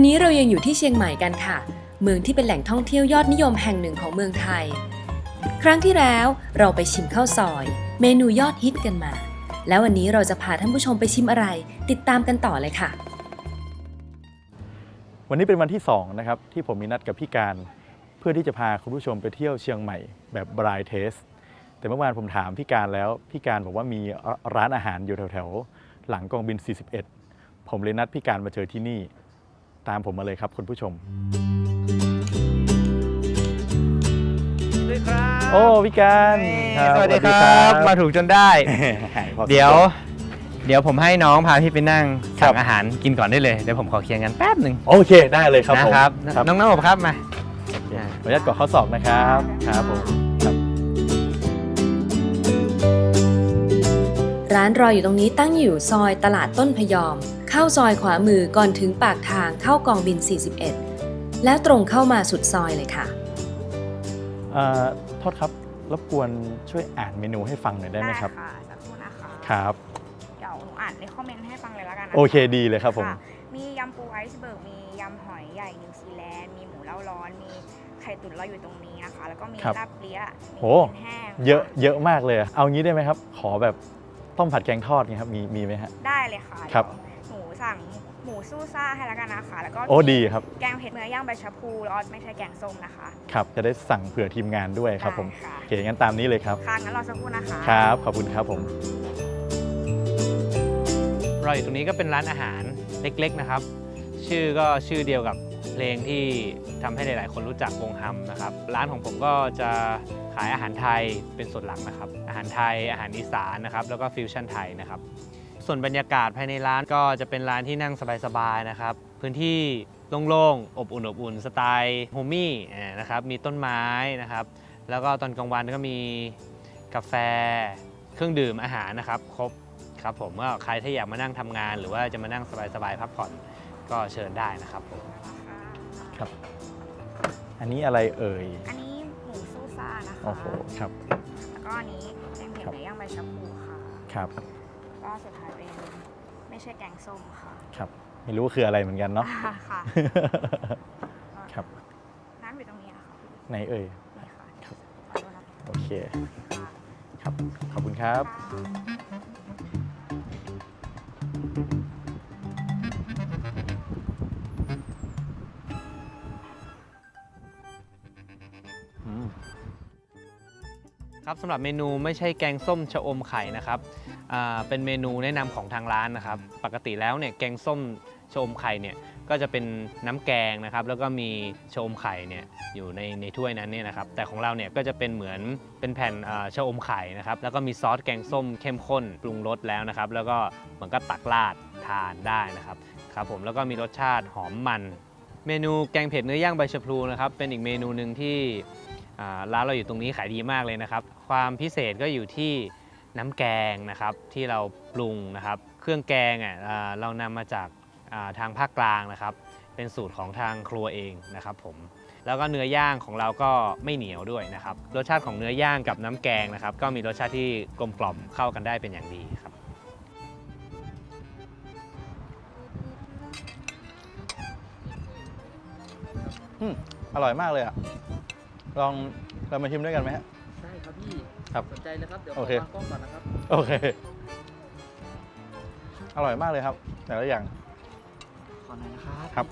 วันนี้เรายังอยู่ที่เชียงใหม่กันค่ะ เมืองที่เป็นแหล่งท่องเที่ยวยอดนิยมแห่งหนึ่งของเมืองไทย ครั้งที่แล้วเราไปชิมข้าวซอย เมนูยอดฮิตกันมา แล้ววันนี้เราจะพาท่านผู้ชมไปชิมอะไร ติดตามกันต่อเลยค่ะ วันนี้เป็นวันที่2นะครับที่ผมมีนัดกับพี่การ เพื่อที่จะพาคุณผู้ชมไปเที่ยวเชียงใหม่แบบบรายเทส แต่เมื่อวานผมถามพี่การแล้วพี่การบอกว่ามีร้านอาหารอยู่แถวๆหลังกองบิน 41 ผมเลยนัดพี่การมาเจอที่นี่ ตามผมมาเลยครับคุณผู้ชมด้วยครับโอ้พี่การนี่ครับสวัสดีครับ มาถูกจนได้หายพอสมควรเดี๋ยว เดี๋ยวผมให้น้องพาพี่ไปนั่งครัสั่บงอาหารกินก่อนได้เลย เดี๋ยวผมขอเคลียร์งานแป๊บหนึ่งโอเคได้เลยครับผมนะครับครับ น้องน้องอบครับมาขออนุญาตกดข้อศอกนะครับครับผมครับร้านรออยู่ตรงนี้ตั้งอยู่ซอยตลาดต้นพยอม เข้าซอยขวามือก่อนถึงปากทางเข้ากองบิน 41 แล้วตรงเข้ามาสุดซอยเลยค่ะเอ่อโทษครับ รบกวนช่วยอ่านเมนูให้ฟังหน่อยได้ไหมครับค่ะสักครู่นะคะครับ เดี๋ยวหนูอ่านในคอมเมนต์ให้ฟังเลยแล้วกันนะะโอเคดีเลยครับผมะมียำปูไอซ์เบิร์ก มียำหอยใหญ่นิวซีแลนด์ มีหมูเล่าร้อน มีไข่ตุ๋นเราอยู่ตรงนี้นะคะ แล้วก็มีครับลาบเลียมีโหเอ็นแห้งเยอะเยอะมากเลยอะเอางี้ได้ไหมครับ ขอแบบต้มผัดแกงทอดไงครับ มีมีไหมฮะ ได้เลยค่ะครับ เดี๋ยวหนู สั่งหมูซู่ซ่าให้แล้วกันนะคะ แล้วก็โอ้มีดีครับ แกงเผ็ดเนื้อย่างใบชะพูแล้วไม่ใช่แกงส้มนะคะ ครับ จะได้สั่งเผื่อทีมงานด้วยครับผม ได้ค่ะ โอเคงั้นตามนี้เลยครับ ค่ะงั้นรอสักครู่นะคะ ครับ ขอบคุณครับผม เราอยู่ตรงนี้ก็เป็นร้านอาหารเล็กๆนะครับ ชื่อก็ชื่อเดียวกับเพลงที่ทำให้หลายๆ คนรู้จักวงฮัมนะครับ ร้านของผมก็จะขายอาหารไทยเป็นส่วนหลักนะครับ อาหารไทยอาหารอีสานนะครับ แล้วก็ฟิวชั่นไทยนะครับ ส่วนบรรยากาศภายในร้านก็จะเป็นร้านที่นั่งสบายๆนะครับ พื้นที่โล่งๆ อบอุ่นอบอุ่นสไตล์โฮมี่อ่านะครับ มีต้นไม้นะครับ แล้วก็ตอนกลางวันก็มีกาแฟ เครื่องดื่มอาหารนะครับ ครบครับผมก็ใครที่อยากมานั่งทำงาน หรือว่าจะมานั่งสบายๆพักผ่อนก็เชิญได้นะครับผมครับ อันนี้อะไรเอ่ย อันนี้หมูซู่ซ่านะคะ โอ้โห ครับ แล้วก็อันนี้แกงเผ็ดครับเนื้อย่างใบชะพูค่ะ ครับ ก็สุดท้ายเป็นไม่ใช่แกงส้มค่ะครับ ไม่รู้ว่าคืออะไรเหมือนกันเนาะอ่าค่ะครับ น้ำอยู่ตรงนี้นะคะไหนเอ่ยนี่ค่ะครับขอโทษนะโอเค คะครับ ขอบคุณครับอื ครับสำหรับเมนูไม่ใช่แกงส้มชะอมไข่นะครับอ่าเป็นเมนูแนะนำของทางร้านนะครับ ปกติแล้วเนี่ยแกงส้มชะอมไข่เนี่ยก็จะเป็นน้ำแกงนะครับ แล้วก็มีชะอมไข่เนี่ยอยู่ในในถ้วยนั้นเนี่ยนะครับ แต่ของเราเนี่ยก็จะเป็นเหมือนเป็นแผ่นอ่าชะอมไข่นะครับ แล้วก็มีซอสแกงส้มเข้มข้นปรุงรสแล้วนะครับ แล้วก็เหมือนก็ตักราดทานได้นะครับครับผมแล้วก็มีรสชาติหอมมัน เมนูแกงเผ็ดเนื้อย่างใบชะพลูนะครับเป็นอีกเมนูหนึ่งที่ ร้านเราอยู่ตรงนี้ขายดีมากเลยนะครับ ความพิเศษก็อยู่ที่น้ำแกงนะครับที่เราปรุงนะครับ เครื่องแกงอะเรานำมาจากทางภาคกลางนะครับ เป็นสูตรของทางครัวเองนะครับผมแล้วก็เนื้อย่างของเราก็ไม่เหนียวด้วยนะครับ รสชาติของเนื้อย่างกับน้ำแกงนะครับ ก็มีรสชาติที่กลมกล่อมเข้ากันได้เป็นอย่างดีครับอืมอร่อยมากเลยอะ ลองเรามาชิมด้วยกันไหมฮะได้ครับพี่ครับสนใจเลยครับ เดี๋ยวขโออเค วางกล้องก่อนนะครับ โอเค อร่อยมากเลยครับ แต่ละอย่าง ขอหน่อยนะครับครับ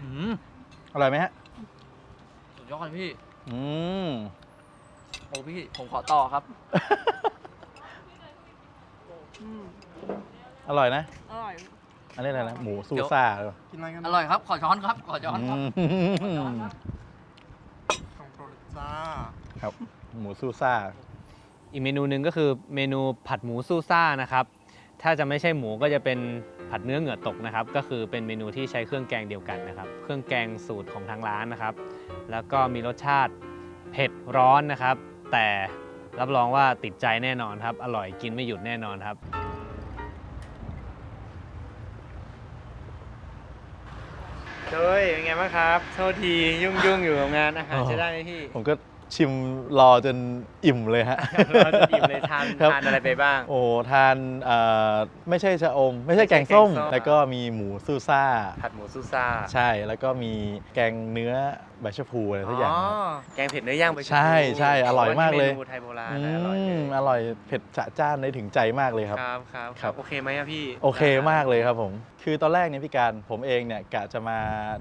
อืมอร่อยไหมฮะ สุดยอดพี่ อืม โอ้พี่ ผมขอต่อครับ อร่อยนะ อร่อย อันนี้อะไรนะ หมูซูเดี๋ยวซ่าหรือเปล่ากินอะไรกันอร่อยครับ ขอช้อนครับ ขอช้อนครับ อืมของโปรดจ้าครับ หมูซูซ่า อีกเมนูหนึ่งก็คือเมนูผัดหมูซูซ่านะครับ ถ้าจะไม่ใช่หมูก็จะเป็นผัดเนื้อเหงื่อตกนะครับ ก็คือเป็นเมนูที่ใช้เครื่องแกงเดียวกันนะครับ เครื่องแกงสูตรของทางร้านนะครับ แล้วก็มีรสชาติเผ็ดร้อนนะครับ แต่รับรองว่าติดใจแน่นอนครับ อร่อยกินไม่หยุดแน่นอนครับ เฮ้ยเป็นไงบ้างครับ โทษทียุ่งยุ่งอยู่กับงานอาหารอ๋อจะได้ไหมพี่ ผมก็ ชิมรอจนอิ่มเลยฮะ เราจะอิ่มเลยทานครับ ทานอะไรไปบ้าง โอ้ทานเอ่อไม่ใช่ชะอม ไม่ใช่แกงส้ม ไม่ใช่แกงส้ม แล้วก็มีหมูซูซ่า ผัดหมูซูซ่าใช่แล้วก็มีแกงเนื้อใบชะพูอะไรทุกอย่างครับแกงเผ็ดเนื้อย่างไปใช่ใช่อร่อยมากเลยเมนูไทยโบราณอืนะอร่อยเลมยอร่อยเผ็ดจะจ้านได้ถึงใจมากเลยครับ ครับครับครับโอเคไหมอะพี่โอเคมากเลยครับผม คือตอนแรกเนี่ยพี่การผมเองเนี่ยกะจะมา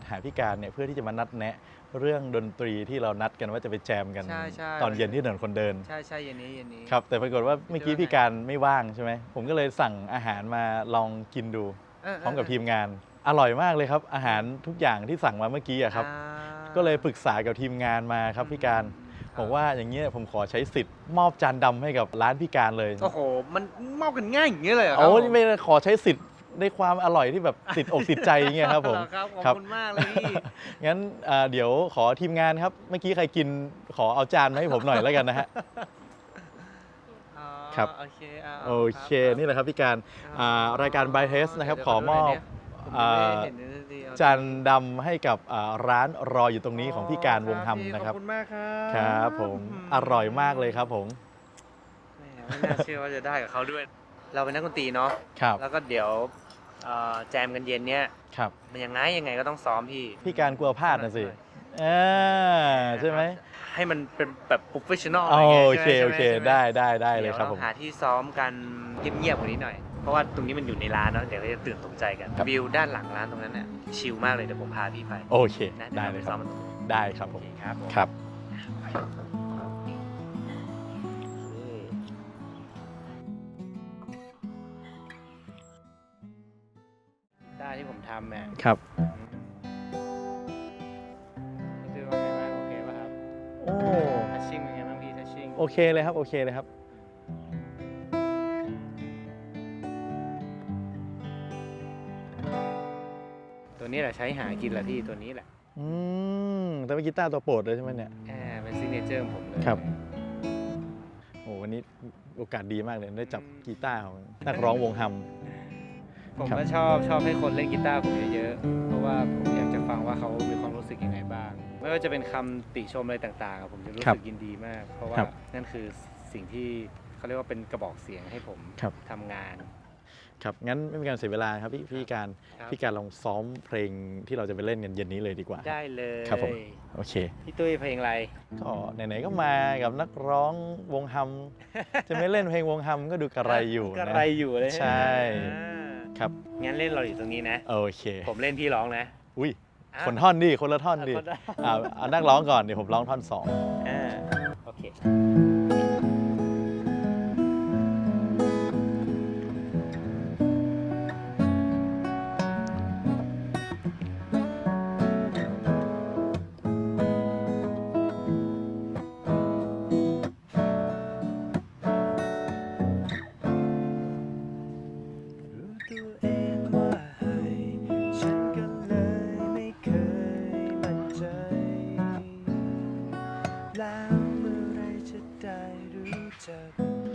หาพี่การเนี่ยเพื่อที่จะมานัดแนะ เรื่องดนตรีที่เรานัดกันว่าจะไปแจมกัน ใช่ใช่ ตอนเย็นที่ถนนคนเดิน ใช่ใช่เย็นนี้เย็นนี้ ครับ แต่ปรากฏว่าเมื่อกี้พี่การไม่ว่างใช่ไหม ผมก็เลยสั่งอาหารมาลองกินดูเเพร้อมกับทีมงาน อร่อยมากเลยครับ อาหารทุกอย่างที่สั่งมาเมื่อกี้อะครับอ่าก็เลยปรึกษากับทีมงานมาครับพี่การครับบอกว่าอย่างเงี้ยผมขอใช้สิทธิ์มอบจานดำให้กับร้านพี่การเลย โอ้โห มันมอบกันง่ายอย่างนี้เลยเหรอครับโอ้ผยไม่ได้ขอใช้สิทธิ์ ในความอร่อยที่แบบติดอกติดใจอย่างเงี้ยครับผมเหอครับขอบครับคุณมากเลยพี่งั้นเอ่อเดี๋ยวขอทีมงานครับ เมื่อกี้ใครกินขอเอาจานมาให้ผมหน่อยแล้วกันนะฮะอ๋อครับโอเคาโอเครับนี่แหละครับพี่การอ่ารายการ by Taste นะครับขอมอบผมอ่าไม่เห็นเลยดีเอจานดำให้กับอ่าร้านรออยู่ตรงนี้ของพี่การวงคธรรัรมพี่นะครับขอบคุณมากครับครับผมอร่อยมากเลยครับผมแหมไม่น่าเชื่อว่าจะได้กับเขาด้วย เราเป็นนักดนตรีเนาะครับแล้วก็เดี๋ยวเอ่อแจมกันเย็นเนี้ยครับ มันยังไงยังไงก็ต้องซ้อมพี่ พี่การกลัวพลาดนะสิเออใช่ไหมให้มันเป็นแบบโปรเฟชชั่นอลโออะไรเคเงี้ยโอเคใช่หมได้ได้ได้เลยเดี๋ยวครับเราผมหาที่ซ้อมกันเงียบๆกว่านี้หน่อย เพราะว่าตรงนี้มันอยู่ในร้านเนาะเดี๋ยวก็จะตื่นตกใจกันครับวิวด้านหลังร้านตรงนั้นเนี่ยชิลมากเลยเดี๋ยวผมพาพี่ไปโอเคนะได้เดี๋เลยวครารับปซ้อมมันตรงนี้ได้ครับผโอมเคครับ ที่ผมทำเนี่ยครับคือว่าไงบ้างโอเคป่ะครับโอ้ทัชชิ่งเป็นไงบ้างพี่ทัชชิ่งโอเคเลยครับ โอเคเลยครับ ตัวนี้แหละใช้หากินแหละพี่ตัวนี้แหละอืมแต่เป็นกีตาร์ตัวโปรดเลยใช่ไหมเนี่ย แอบเป็นซิกเนเจอร์ของผมเลยครับ โอ้วันนี้โอกาสดีมากเลยได้จับกีตาร์ของนักร้องวงฮัม ผมครับก็ชอบชอบให้คนเล่นกีตาร์ผมเยอะๆ เพราะว่าผมอยากจะฟังว่าเขามีความรู้สึกยังไงบ้าง ไม่ว่าจะเป็นคำติชมอะไรต่างๆอะผมจะรู้สึกยินดีมาก เพราะว่าครับนั่นคือสิ่งที่เขาเรียกว่าเป็นกระบอกเสียงให้ผมครับ ทำงาน ครับงั้นไม่เป็นการเสียเวลาครับพี่พี่การครับ พี่การลองซ้อมเพลงที่เราจะไปเล่นกันเย็นนี้เลยดีกว่า ได้เลยครับผม โอเค พี่ตุ้ยเพลงอะไร ก็ไหนๆก็มากับนักร้องวงฮัม จะไม่เล่นเพลงวงฮัมก็ดูกระไรอยู่กระนะไรอยู่เลยใช่ อ่า ครับ งั้นเล่นเราอยู่ตรงนี้นะ โอเค ผมเล่นพี่ร้องนะอุ้ยอะคนท่อนดิคนละท่อนดิคนละอ่าเอานักร้องก่อนเดี๋ยวผมร้องท่อนสอง อ่าโอเค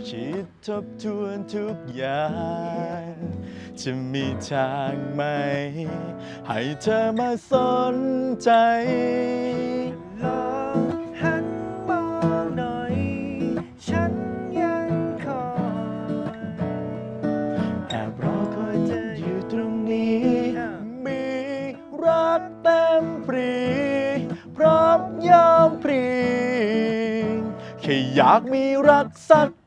คิดทบทวนทุกอย่าง จะมีทางไหม ให้เธอมาสนใจลองหันมองหน่อย ฉันยังคอยแอบรอคอยเธออยู่ตรงนี้ มีรักเต็มปรี พร้อมยอมพรีแค่อยากมีรักสักทีร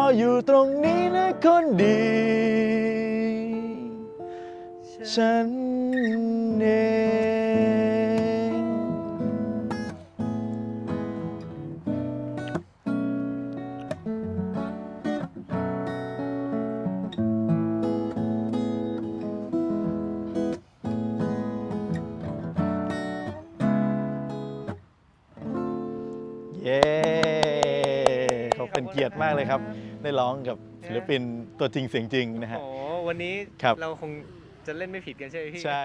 ออยู่ตรงนี้นะคนดี ฉันเอง เขาเป็นเกียรติมากเลยครับ ได้ร้องกับศิลปินตัวจริงเสียงจริงนะฮะ โอ้วันนี้ครับ เราคงจะเล่นไม่ผิดกันใช่ไหมพี่ ใช่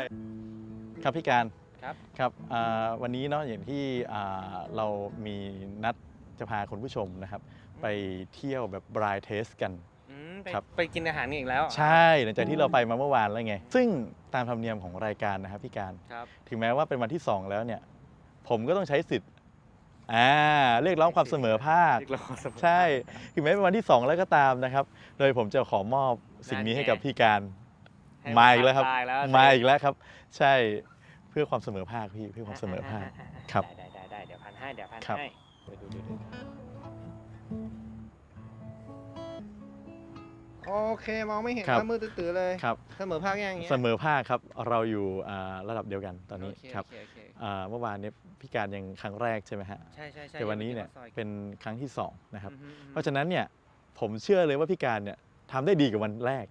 ครับพี่การครับ ครับอ่าวันนี้เนาะอย่างที่อ่าเรามีนัดจะพาคุณผู้ชมนะครับ ไปเที่ยวแบบบรายเทสกัน อืมไปครับ ไปกินอาหารกันอีกแล้วใช่หลังจากที่เราไปมาเมื่อวานแล้วไง ซึ่งตามธรรมเนียมของรายการนะครับพี่การ ครับ ถึงแม้ว่าเป็นวันที่ 2 แล้วเนี่ย ผมก็ต้องใช้สิทธิ์ อ่าเรียกร้องความเสมอภาคเรียกร้องความเสมอภาคใช่ถึงแม้เป็นวันที่ 2 แล้วก็ตามนะครับ โดยผมจะขอมอบสิ่งนี้ให้กับพี่การ ให้มาอีกแล้วครับตายแล้วมาอีกแล้วครับ ใช่เพื่อความเสมอภาคพี่เพื่อความเสมอภาค ครับได้ได้ได้เดี๋ยวพันให้เดี๋ยวพันครับ ให้เดี๋ยวดูดูดู โอเคมองไม่เห็นครับแล้วมือตื้อๆเลยครับเสมอภาคยังอย่างเงี้ยเสมอภาคครับเราอยู่อ่าระดับเดียวกันตอนนี้โเคครับโอเคโอเคอ่าเมื่อวานเนี้พี่การยังครั้งแรกใช่ไหมฮะใช่ใช่ใช่แต่วันนี้เนี่ยยังไม่ได้มาซอยเป็นครั้งที่สองนะครับ อือฮึอือฮึเพราะฉะนั้นเนี่ยผมเชื่อเลยว่าพี่การเนี่ยทำได้ดีกว่าวันแรก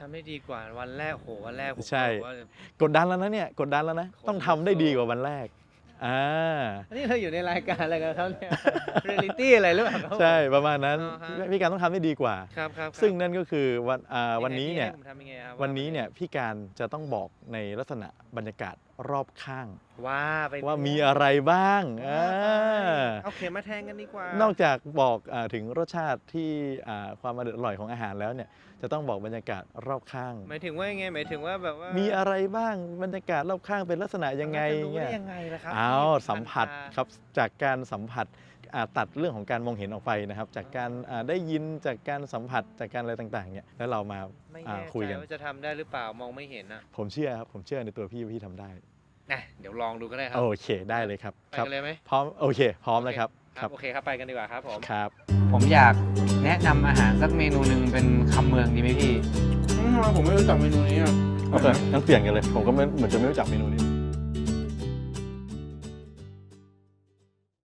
ทำได้ดีกว่าวันแรกโหวันแรกผมใช่ บอกว่ากดดันแล้วนะเนี่ยกดดันแล้วนะต้องทำได้ดีกว่าวันแรก อ่าอันนี้เราอยู่ในรายการอะไรกันครับเนี่ยเรียลิตี้อะไรหรือเปล่าครับผมใช่ประมาณนั้นอ่าฮะ พี่การต้องทำได้ดีกว่าครับครับครับซึ่งนั่นก็คือวันอ่าวันนี้ยังไงเนี่ยพี่ให้ผมทำยังไงครับวันนี้เนี่ยพี่การจะต้องบอกในลักษณะบรรยากาศ รอบข้าง ว่าไปว่ามีอะไรบ้างว่าอ่าไปเอาเข็มมาแทงกันดีกว่านอกจากบอกอาถึงรสชาติที่อ่าความอร่อยของอาหารแล้วเนี่ยจะต้องบอกบรรยากาศรอบข้าง หมายถึงว่ายังไงหมายถึงว่าแบบว่ามีมีอะไรบ้างบรรยากาศรอบข้างเป็นลักษณะยังไงรู้เงี้ได้ยยังไงล่ะครับอ้าวที่สัมผัสผ่านตาครับจากการสัมผัสอ่า ตัดเรื่องของการมองเห็นออกไปนะครับ จากการอ่าได้ยินจากการสัมผัสจากการอะไรต่างๆเนี่ยแล้วเรามาไม่อ่าแน่คุยใจกันว่าจะทำได้หรือเปล่ามองไม่เห็นนะผมเชื่อครับผมเชื่อในตัวพี่ว่าพี่ทำได้นะเดี๋ยวลองดูก็ได้ครัโอเคได้เลยครับไปครับกันเลยไหมพร้อมโอเค พร้อมแล้วครับครับโอเคครับไปกันดีกว่าครับผมครับ ผมอยากแนะนำอาหารสักเมนูหนึ่งเป็นคำเมืองดีไหมพี่อืมผมไม่รู้จักเมนูนี้อะโอเคงั้นเปลี่ยนกันเลย ผมก็ไม่เหมือนจะไม่รู้จักเมนูนี้